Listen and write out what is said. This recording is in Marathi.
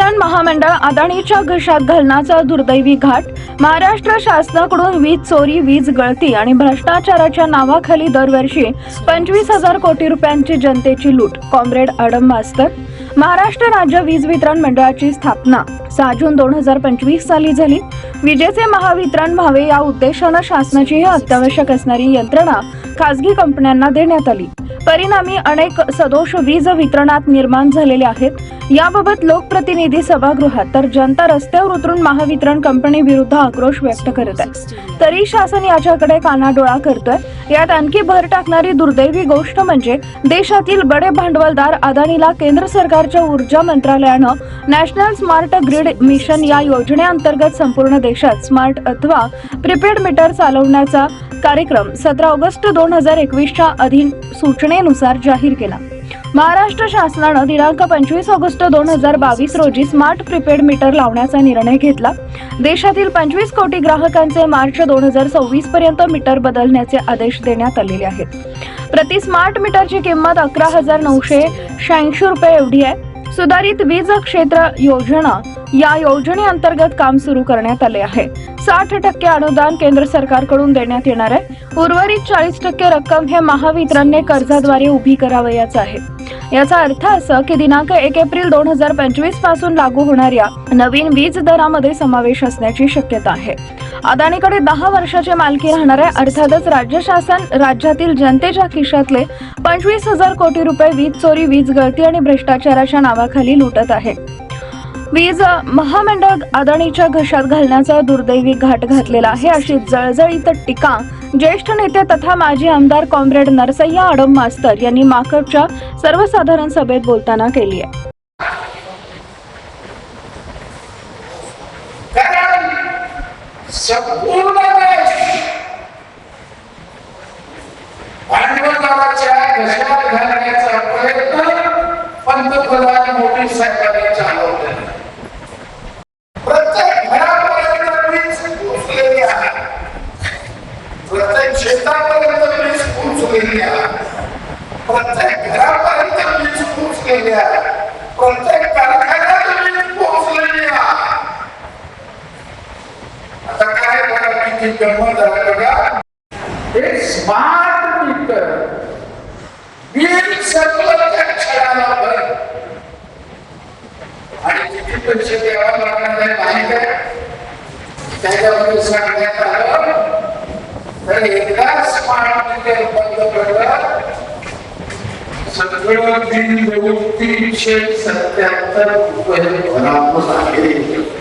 वितरण महामंडळ अदाणीच्या घशात घालण्याचा दुर्दैवी घाट महाराष्ट्र शासनाकडून वीज चोरी वीज गळती आणि भ्रष्टाचाराच्या नावाखाली दरवर्षी पंचवीस हजार कोटी रुपयांची जनतेची लूट. कॉम्रेड अडम मास्तर महाराष्ट्र राज्य वीज वितरण मंडळाची स्थापना. सहा जून दोन हजार पंचवीस साली झाली. विजेचे महावितरण व्हावे या उद्देशानं शासनाची ही अत्यावश्यक असणारी यंत्रणा खासगी कंपन्यांना देण्यात आली. परिणामी अनेक सदोष वीज वितरणात निर्माण झालेले आहेत. याबाबत लोकप्रतिनिधी सभागृहात तर जनता रस्त्यावर उतरून महावितरण कंपनी विरुद्ध आक्रोश व्यक्त करत आहे. तरी शासन याच्याकडे कानाडोळा करतोय. यात आणखी भर टाकणारी दुर्दैवी गोष्ट म्हणजे देशातील बडे भांडवलदार अदानीला केंद्र सरकारच्या ऊर्जा मंत्रालयानं नॅशनल स्मार्ट ग्रीड मिशन या योजनेअंतर्गत संपूर्ण देशात स्मार्ट अथवा प्रिपेड मीटर चालवण्याचा कार्यक्रम सतरा ऑगस्ट दोन हजार एकवीसच्या अधीन सूचनेनुसार जाहीर केला. महाराष्ट्र शासनानं दिनांक पंचवीस ऑगस्ट दोन हजार बावीस रोजी स्मार्ट प्रिपेड मीटर लावण्याचा निर्णय घेतला. देशातील पंचवीस कोटी ग्राहकांचे मार्च दोन हजार सव्वीस पर्यंत मीटर बदलण्याचे आदेश देण्यात आलेले आहेत. प्रति स्मार्ट मीटरची किंमत अकरा हजार नऊशे शहाऐंशी रुपये एवढी आहे. सुधारित वीज क्षेत्र योजना या योजनेअंतर्गत काम सुरू करण्यात आले आहे. साठ टक्के अनुदान केंद्र सरकारकडून देण्यात येणार आहे. उर्वरित चाळीस टक्के रक्कम हे महावितरणने कर्जाद्वारे उभी करावयाच आहे. याचा अर्थ असा की दिनांक एक एप्रिल दोन हजार पंचवीसपासून लागू होणाऱ्या नवीन वीज दरामध्ये समावेश असण्याची शक्यता आहे. अदानीकडे दहा वर्षाची मालकी राहणार आहे अर्थातच राज्य शासन राज्यातील जनतेच्या खिशातले पंचवीस हजार कोटी रुपये वीज चोरी वीज गळती आणि भ्रष्टाचाराच्या नावाखाली लुटत आहे. वीज महामंडळ अदानीच्या घशात घालण्याचा दुर्दैवी घाट घातलेला आहे अशी जळजळीत टीका ज्येष्ठ नेते तथा माजी आमदार कॉम्रेड नरसय्या आडम मास्तर यांनी माकडच्या सर्वसाधारण सभेत बोलताना केली आहे. संपूर्ण देश भांडवलाच्या घशात घालण्याचा प्रयत्न पंतप्रधान मोदी साहेबांनी चालवला प्रत्येक घरापर्यंत वीज पोचलेली आहे प्रत्येक वीज पोचलेली आहे प्रत्येक घरापर्यंत वीज प्रत्येक कारखान्यात वीज आता काय बघा किती गंमत आहे बघा हे स्मार्ट मीटर बिल त्या क्षणाला आणि किती पैसे द्यावा लागणार नाही काय त्याच्यावर सांगण्यात आलं तर एकदा स्मार्ट बंद पडलं सगळं तीन देऊन तीनशे सत्याहत्तर रुपये भरावं लागेल